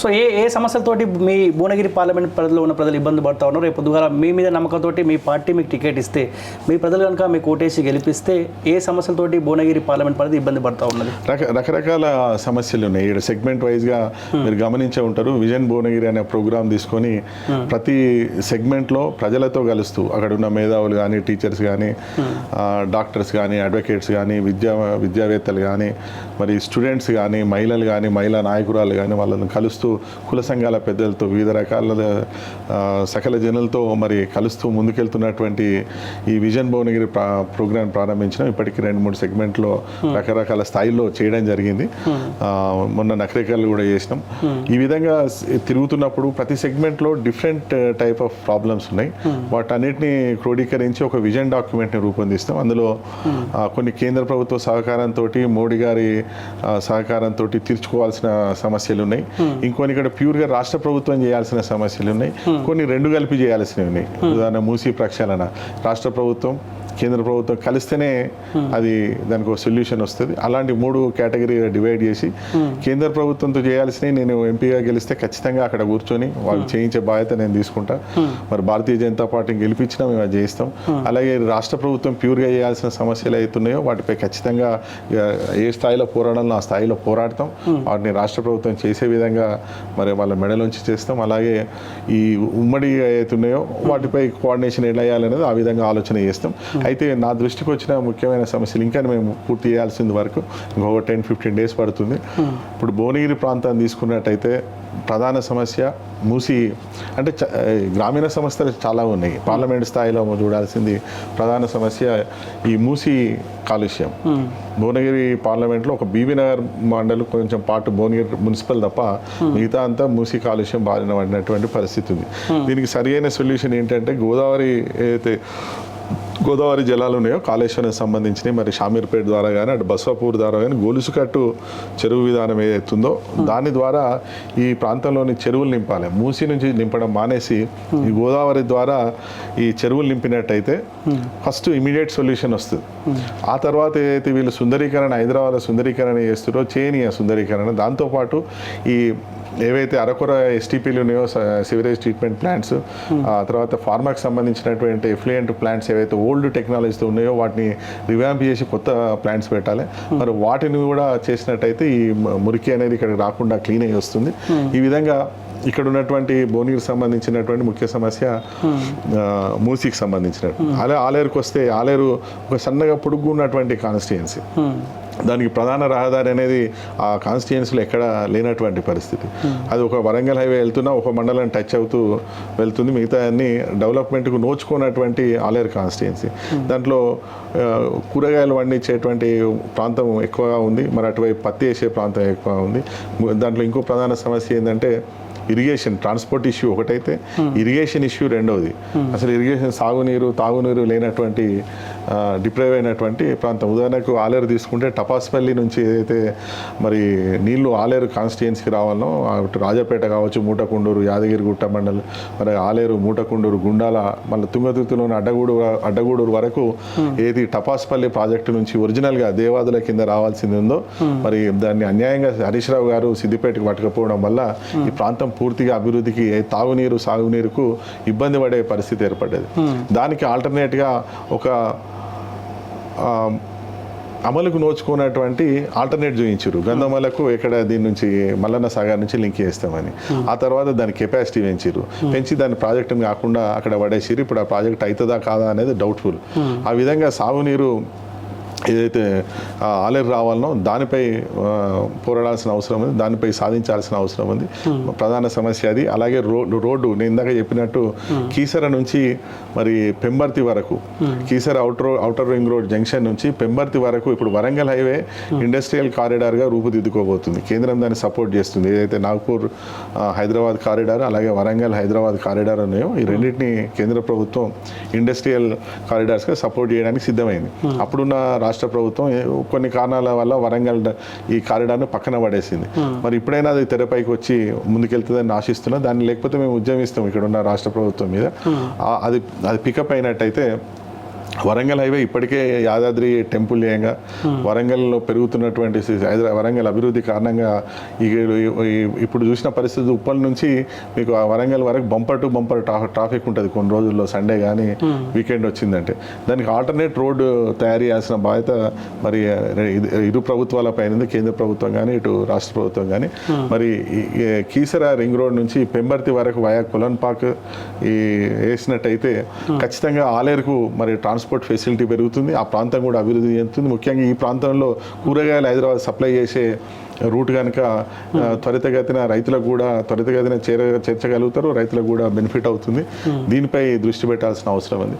So ఏ ఏ సమస్యలతోటి మీ భువనగిరి పార్లమెంట్ పరిధిలో ఉన్న ప్రజలు ఇబ్బంది పడతా ఉన్నారు రేపు పొద్దుగాల మీ మీద నమ్మకంతో మీ పార్టీ మీకు టికెట్ ఇస్తే మీ ప్రజలు కనుక మీకు ఓటేసి గెలిపిస్తే ఏ సమస్యలతోటి భువనగిరి పార్లమెంట్ పరిధి ఇబ్బంది పడతా ఉన్నది? రక రకరకాల సమస్యలు ఉన్నాయి. ఇక్కడ సెగ్మెంట్ వైజ్గా మీరు గమనించే ఉంటారు. విజన్ భువనగిరి అనే ప్రోగ్రామ్ తీసుకొని ప్రతి సెగ్మెంట్లో ప్రజలతో కలుస్తూ అక్కడ ఉన్న మేధావులు కానీ టీచర్స్ కానీ డాక్టర్స్ కానీ అడ్వకేట్స్ కానీ విద్యా విద్యావేత్తలు కానీ మరి స్టూడెంట్స్ కానీ మహిళలు కానీ మహిళా నాయకురాలు కానీ వాళ్ళని కలుస్తూ కుల సంఘాల పెద్దలతో వివిధ రకాల సకల జనులతో మరి కలుస్తూ ముందుకెళ్తున్నటువంటి ఈ విజన్ భువనగిరి ప్రా ప్రోగ్రాం ప్రారంభించడం ఇప్పటికి రెండు మూడు సెగ్మెంట్లో రకరకాల స్థాయిల్లో చేయడం జరిగింది. మొన్న నకరేకలు కూడా చేసినాం. ఈ విధంగా తిరుగుతున్నప్పుడు ప్రతి సెగ్మెంట్లో డిఫరెంట్ టైప్ ఆఫ్ ప్రాబ్లమ్స్ ఉన్నాయి. వాటన్నిటిని క్రోడీకరించి ఒక విజన్ డాక్యుమెంట్ని రూపొందిస్తాం. అందులో కొన్ని కేంద్ర ప్రభుత్వ సహకారంతో మోడీ గారి సహకారంతో తీర్చుకోవాల్సిన సమస్యలు ఉన్నాయి ఇంకొన్ని ఇక్కడ ప్యూర్గా రాష్ట్ర ప్రభుత్వం చేయాల్సిన సమస్యలు ఉన్నాయి. కొన్ని రెండు కలిపి చేయాల్సినవి ఉన్నాయి. ఉదాహరణ మూసీ ప్రక్షాళన. రాష్ట్ర ప్రభుత్వం కేంద్ర ప్రభుత్వం కలిస్తేనే అది దానికి ఒక సొల్యూషన్ వస్తుంది. అలాంటి మూడు కేటగిరీ డివైడ్ చేసి కేంద్ర ప్రభుత్వంతో చేయాల్సినవి నేను ఎంపీగా గెలిస్తే ఖచ్చితంగా అక్కడ కూర్చొని వాళ్ళు చేయించే బాధ్యత నేను తీసుకుంటా. మరి భారతీయ జనతా పార్టీని గెలిపించినా మేము అది చేయిస్తాం. అలాగే రాష్ట్ర ప్రభుత్వం ప్యూర్గా చేయాల్సిన సమస్యలు అవుతున్నాయో వాటిపై ఖచ్చితంగా ఏ స్థాయిలో పోరాడాలో ఆ స్థాయిలో పోరాడతాం. వాటిని రాష్ట్ర ప్రభుత్వం చేసే విధంగా మరి వాళ్ళ మెడలోంచి చేస్తాం. అలాగే ఈ ఉమ్మడి అవుతున్నాయో వాటిపై కోఆర్డినేషన్ ఎలా చేయాలనేది ఆ విధంగా ఆలోచన చేస్తాం. అయితే నా దృష్టికి వచ్చిన ముఖ్యమైన సమస్యలు ఇంకా మేము పూర్తి చేయాల్సింది వరకు ఇంకొక టెన్ ఫిఫ్టీన్ డేస్ పడుతుంది. ఇప్పుడు భువనగిరి ప్రాంతాన్ని తీసుకున్నట్టయితే ప్రధాన సమస్య మూసి అంటే గ్రామీణ సంస్థలు చాలా ఉన్నాయి. పార్లమెంట్ స్థాయిలో చూడాల్సింది ప్రధాన సమస్య ఈ మూసి కాలుష్యం. భువనగిరి పార్లమెంట్లో ఒక బీబీ నగర్ మండలి కొంచెం పాటు భువనగిరి మున్సిపల్ తప్ప మిగతా అంతా మూసి కాలుష్యం బారిన పడినటువంటి పరిస్థితి ఉంది. దీనికి సరి అయిన సొల్యూషన్ ఏంటంటే గోదావరి ఏదైతే గోదావరి జలాలు ఉన్నాయో కాళేశ్వరం సంబంధించినవి మరి షామీర్పేట ద్వారా కానీ అటు బస్వాపూర్ ద్వారా కానీ గొలుసుకట్టు చెరువు విధానం ఏదైతుందో దాని ద్వారా ఈ ప్రాంతంలోని చెరువులు నింపాలి. మూసి నుంచి నింపడం మానేసి ఈ గోదావరి ద్వారా ఈ చెరువులు నింపినట్టయితే ఫస్ట్ ఇమీడియట్ సొల్యూషన్ వస్తుంది. ఆ తర్వాత ఏదైతే వీళ్ళు సుందరీకరణ హైదరాబాద్ సుందరీకరణ చేస్తారో చేయని ఆ సుందరీకరణ దాంతోపాటు ఈ ఏవైతే అరకొర ఎస్టీపీలు ఉన్నాయో సివరేజ్ ట్రీట్మెంట్ ప్లాంట్స్ ఆ తర్వాత ఫార్మాకి సంబంధించినటువంటి ఎఫ్లుయెంట్ ప్లాంట్స్ ఏవైతే ఓల్డ్ టెక్నాలజీతో ఉన్నాయో వాటిని రివ్యాంప్ చేసి కొత్త ప్లాంట్స్ పెట్టాలి. మరి వాటిని కూడా చేసినట్టయితే ఈ మురికి అనేది ఇక్కడ రాకుండా క్లీన్ అయ్యి వస్తుంది. ఈ విధంగా ఇక్కడ ఉన్నటువంటి భువనగిరికి సంబంధించినటువంటి ముఖ్య సమస్య ఆ, మూసీకి సంబంధించినట్టు. అలా ఆలేరుకు వస్తే ఆలేరు ఒక సన్నగా పొడుగు ఉన్నటువంటి కాన్స్టిట్యుయెన్సీ దానికి ప్రధాన రహదారి అనేది ఆ కాన్స్టిట్యుయెన్సీలో ఎక్కడ లేనటువంటి పరిస్థితి. అది ఒక వరంగల్ హైవే వెళ్తున్నా ఒక మండలం టచ్ అవుతూ వెళ్తుంది. మిగతా అన్ని డెవలప్మెంట్కు నోచుకున్నటువంటి ఆలేరు కాన్స్టిట్యుయెన్సీ దాంట్లో కూరగాయలు పండించేటువంటి ప్రాంతం ఎక్కువగా ఉంది. మరి అటువైపు పత్తి వేసే ప్రాంతం ఎక్కువ ఉంది. దాంట్లో ఇంకో ప్రధాన సమస్య ఏంటంటే ఇరిగేషన్ ట్రాన్స్పోర్ట్ ఇష్యూ ఒకటైతే ఇరిగేషన్ ఇష్యూ రెండవది. అసలు ఇరిగేషన్ సాగునీరు తాగునీరు లేనటువంటి డిప్రైవ్ అయినటువంటి ప్రాంతం. ఉదాహరణకు ఆలేరు తీసుకుంటే టపాస్పల్లి నుంచి ఏదైతే మరి నీళ్ళు ఆలేరు కాన్స్టిట్యుయెన్సీకి రావాలనో అటు రాజపేట కావచ్చు మూటకుండూరు యాదగిరిగుట్ట మండలం మరి ఆలేరు మూటకుండూరు గుండాల మళ్ళీ తుంగతుర్తిలోని అడ్డగూడు అడ్డగూడూరు వరకు ఏది టపాస్పల్లి ప్రాజెక్టు నుంచి ఒరిజినల్గా దేవాదుల కింద రావాల్సింది ఉందో మరి దాన్ని అన్యాయంగా హరీష్ రావు గారు సిద్దిపేటకు పట్టుకపోవడం వల్ల ఈ ప్రాంతం పూర్తిగా అభివృద్ధికి తాగునీరు సాగునీరుకు ఇబ్బంది పడే పరిస్థితి ఏర్పడ్డది. దానికి ఆల్టర్నేట్గా ఒక అమలుకు నోచుకున్నటువంటి ఆల్టర్నేట్ చూపించారు గంధమలకు ఎక్కడ దీని నుంచి మల్లన్న సాగర్ నుంచి లింక్ చేస్తామని. ఆ తర్వాత దాని కెపాసిటీ పెంచారు పెంచి దాని ప్రాజెక్టుని కాకుండా అక్కడ పడేసిరు ఇప్పుడు ఆ ప్రాజెక్ట్ అవుతుందా కాదా అనేది డౌట్ఫుల్ ఆ విధంగా సాగునీరు ఏదైతే ఆ, ఆలేరు రావాలనో దానిపై పోరాడాల్సిన అవసరం ఉంది దానిపై సాధించాల్సిన అవసరం ఉంది. ప్రధాన సమస్య అది. అలాగే రోడ్డు రోడ్డు నేను ఇందాక చెప్పినట్టు కీసర నుంచి మరి పెంబర్తి వరకు Keesara outer outer ring road junction నుంచి పెంబర్తి వరకు ఇప్పుడు వరంగల్ హైవే ఇండస్ట్రియల్ కారిడార్గా రూపుదిద్దుకోబోతుంది. కేంద్రం దాన్ని సపోర్ట్ చేస్తుంది. ఏదైతే నాగ్పూర్ హైదరాబాద్ కారిడార్ అలాగే వరంగల్ హైదరాబాద్ కారిడార్ ఉన్నాయో ఈ రెండింటిని కేంద్ర ప్రభుత్వం ఇండస్ట్రియల్ కారిడార్స్గా సపోర్ట్ చేయడానికి సిద్ధమైంది. అప్పుడున్న రాష్ట్ర ప్రభుత్వం కొన్ని కారణాల వల్ల వరంగల్ ఈ కారిడార్ను పక్కన పడేసింది. మరి ఇప్పుడైనా అది తెరపైకి వచ్చి ముందుకెళ్తుందని ఆశిస్తున్నా. దాన్ని లేకపోతే మేము ఉద్యమిస్తాం ఇక్కడ ఉన్న రాష్ట్ర ప్రభుత్వం మీద. ఆ- అది అది పికప్ అయినట్టయితే వరంగల్ హైవే ఇప్పటికే యాదాద్రి టెంపుల్ చేయంగా వరంగల్లో పెరుగుతున్నటువంటి వరంగల్ అభివృద్ధి కారణంగా ఈ ఇప్పుడు చూసిన పరిస్థితి ఉప్పల్ నుంచి మీకు ఆ వరంగల్ వరకు బంపర్ టు బంపర్ ట్రాఫిక్ ఉంటుంది కొన్ని రోజుల్లో సండే కానీ వీకెండ్ వచ్చిందంటే. దానికి ఆల్టర్నేట్ రోడ్ తయారు చేయాల్సిన బాధ్యత మరి ఇది- ఇరు ప్రభుత్వాల పైన కేంద్ర ప్రభుత్వం కానీ ఇటు రాష్ట్ర ప్రభుత్వం కానీ మరి ఈ- ఈ కీసర రింగ్ రోడ్ నుంచి పెంబర్తి వరకు వయా కులన్ పాక్ ఈ వేసినట్టయితే ఖచ్చితంగా ఆలేరుకు మరి ట్రాన్స్పోర్ట్ ఫెసిలిటీ పెరుగుతుంది ఆ ప్రాంతం కూడా అభివృద్ధి చెందుతుంది. ముఖ్యంగా ఈ ప్రాంతంలో కూరగాయలు హైదరాబాద్ సప్లై చేసే రూట్ కనుక త్వరితగతిన రైతులకు కూడా త్వరితగతిన చేర చేర్చగలుగుతారు రైతులకు కూడా బెనిఫిట్ అవుతుంది. దీనిపై దృష్టి పెట్టాల్సిన అవసరం ఉంది.